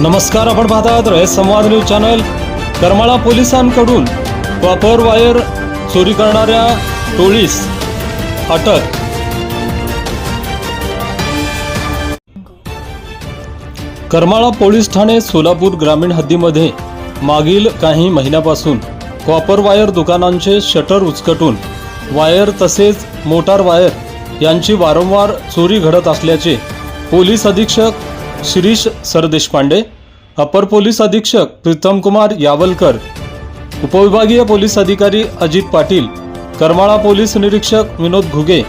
नमस्कार आपण पाहतात रयत संवाद न्यूज चॅनल. करमाळा पोलिसांकडून कॉपर वायर चोरी करणाऱ्या टोळीस अटक. करमाळा पोलीस ठाणे सोलापूर ग्रामीण हद्दीमध्ये मागील काही महिन्यापासून कॉपर वायर दुकानांचे शटर उचकटून वायर तसेच मोटार वायर यांची वारंवार चोरी घडत असल्याचे पोलीस अधीक्षक शिरीष सरदेशपांडे अपर पोलीस अधीक्षक प्रीतम कुमार यावलकर उपविभागीय पोलीस अधिकारी अजित पाटील करमाळा पोलीस निरीक्षक विनोद घुगे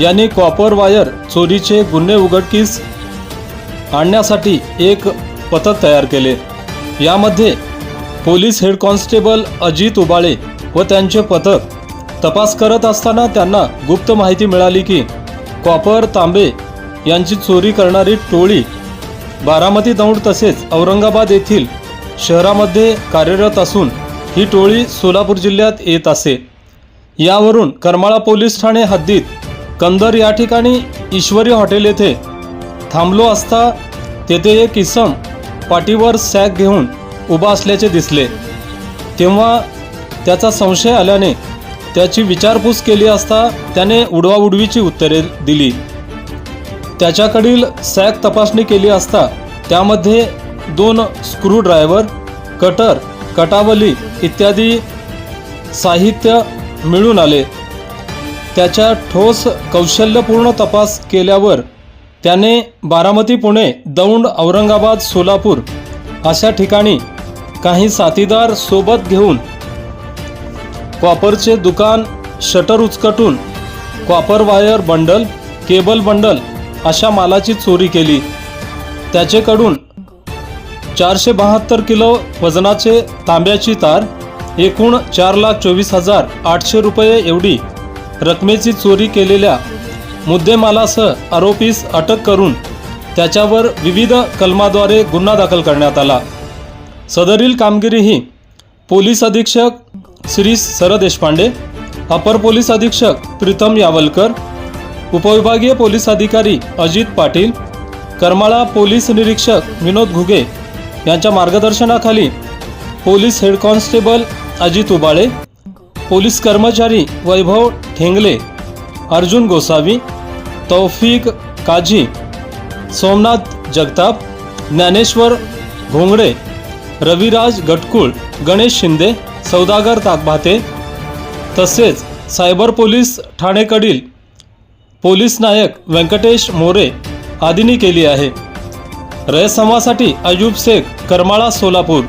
यांनी कॉपर वायर चोरीचे गुन्हे उघडकीस आणण्यासाठी एक पथक तयार केले. यामध्ये police head constable Ajit Ubale व त्यांचे पथक तपास करत असताना त्यांना गुप्त माहिती मिळाली की कॉपर तांबे यांची चोरी करणारी टोळी बारामती दौंड तसेच औरंगाबाद येथील शहरामध्ये कार्यरत असून ही टोळी सोलापूर जिल्ह्यात येत असे. यावरून करमाळा पोलीस ठाणे हद्दीत कंदर या ठिकाणी ईश्वरी हॉटेल येथे थांबलो असता तेथे एक इसम पाठीवर सॅक घेऊन उभा असल्याचे दिसले. तेव्हा त्याचा संशय आल्याने त्याची विचारपूस केली असता त्याने उडवाउडवीची उत्तरे दिली. त्याच्याकडील सॅक तपासणी केली असता त्यामध्ये दोन स्क्रूड्रायव्हर कटर कटावली इत्यादी साहित्य मिळून आले. त्याच्या ठोस कौशल्यपूर्ण तपास केल्यावर त्याने बारामती पुणे दौंड औरंगाबाद सोलापूर अशा ठिकाणी काही साथीदार सोबत घेऊन कॉपरचे दुकान shutter उचकटून copper wire bundle cable bundle अशा मालाची चोरी केली. त्याचेकडून चारशे बहात्तर किलो वजनाचे तांब्याची तार एकूण चार लाख चोवीस हजार आठशे रुपये एवढी रकमेची चोरी केलेल्या मुद्देमालासह आरोपीस अटक करून त्याच्यावर विविध कलमाद्वारे गुन्हा दाखल करण्यात आला. सदरील कामगिरी ही पोलीस अधीक्षक श्री सर देशपांडे अपर पोलीस अधीक्षक प्रीतम यावलकर उपविभागीय पोलीस अधिकारी अजित पाटील करमाळा पोलीस निरीक्षक विनोद घुगे यांच्या मार्गदर्शनाखाली police head constable Ajit Ubale police कर्मचारी वैभव ठेंगले अर्जुन गोसावी तौफिक काझी सोमनाथ जगताप ज्ञानेश्वर घोंगडे रविराज गटकुळ गणेश शिंदे सौदागर ताकभाते तसेच सायबर पोलीस ठाणेकडील पोलीस नायक व्यंकटेश मोरे आदींनी केली आहे. रयसमासाठी अयूब शेख करमाळा सोलापूर.